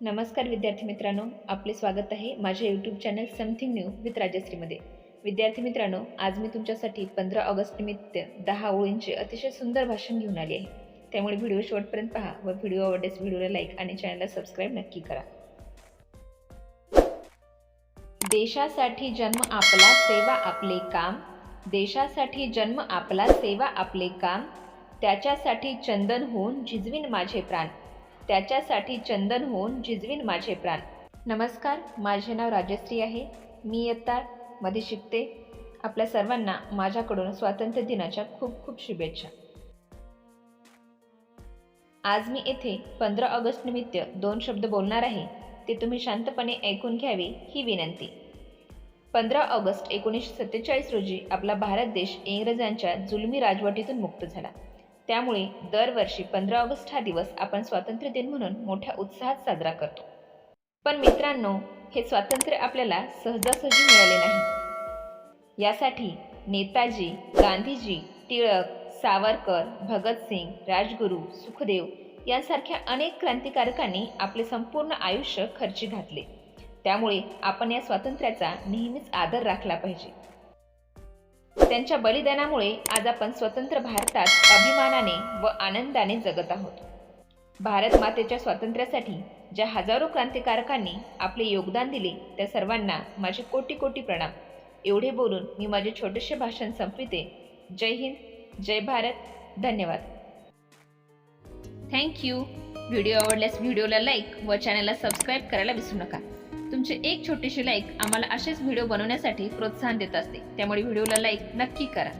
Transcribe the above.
नमस्कार विद्यार्थी मित्रांनो आपले स्वागत आहे माझ्या YouTube channel something new with राजश्रीमध्ये विद्यार्थी मित्रांनो आज मी तुमच्यासाठी पंधरा ऑगस्ट निमित्त दहा ओळींचे अतिशय सुंदर भाषण घेऊन आले आहे. त्यामुळे व्हिडिओ शेवटपर्यंत पहा व व्हिडिओ आवडल्यास व्हिडिओला लाईक आणि चॅनलला सबस्क्राईब नक्की करा. देशासाठी जन्म आपला सेवा आपले काम. देशासाठी जन्म आपला सेवा आपले काम. त्याच्यासाठी चंदन होऊन झिजवीन माझे प्राण. त्याच्यासाठी चंदन होऊन झिजवीन माझे प्राण. नमस्कार माझे नाव राजश्री आहे. मी इयत्ता मध्ये शिकते. आपल्या सर्वांना माझ्याकडून स्वातंत्र्य दिनाच्या खूप खूप शुभेच्छा. आज मी येथे पंधरा ऑगस्ट निमित्त दोन शब्द बोलणार आहे. ते तुम्ही शांतपणे ऐकून घ्यावे ही विनंती. पंधरा ऑगस्ट एकोणीसशे सत्तेचाळीस रोजी आपला भारत देश इंग्रजांच्या जुलमी राजवटीतून मुक्त झाला. त्यामुळे दरवर्षी पंधरा ऑगस्ट हा दिवस आपण स्वातंत्र्य दिन म्हणून मोठ्या उत्साहात साजरा करतो. पण मित्रांनो हे स्वातंत्र्य आपल्याला सहजासहजी मिळाले नाही. यासाठी नेताजी गांधीजी टिळक सावरकर भगतसिंग राजगुरू सुखदेव यांसारख्या अनेक क्रांतिकारकांनी आपले संपूर्ण आयुष्य खर्ची घातले. त्यामुळे आपण या स्वातंत्र्याचा नेहमीच आदर राखला पाहिजे. त्यांच्या बलिदानामुळे आज आपण स्वतंत्र भारतात अभिमानाने व आनंदाने जगत आहोत. भारत मातेच्या स्वातंत्र्यासाठी ज्या हजारो क्रांतिकारकांनी आपले योगदान दिले त्या सर्वांना माझे कोटी कोटी प्रणाम. एवढे बोलून मी माझे छोटेसे भाषण संपविते. जय हिंद जय भारत. धन्यवाद. थँक्यू व्हिडिओ आवडल्यास व्हिडिओला लाईक व चॅनलला सबस्क्राईब करायला विसरू नका. तुमचे एक छोटीशी लाईक आम्हाला असेच व्हिडिओ बनवण्यासाठी प्रोत्साहन देत असते. त्यामुळे व्हिडिओला लाईक नक्की करा.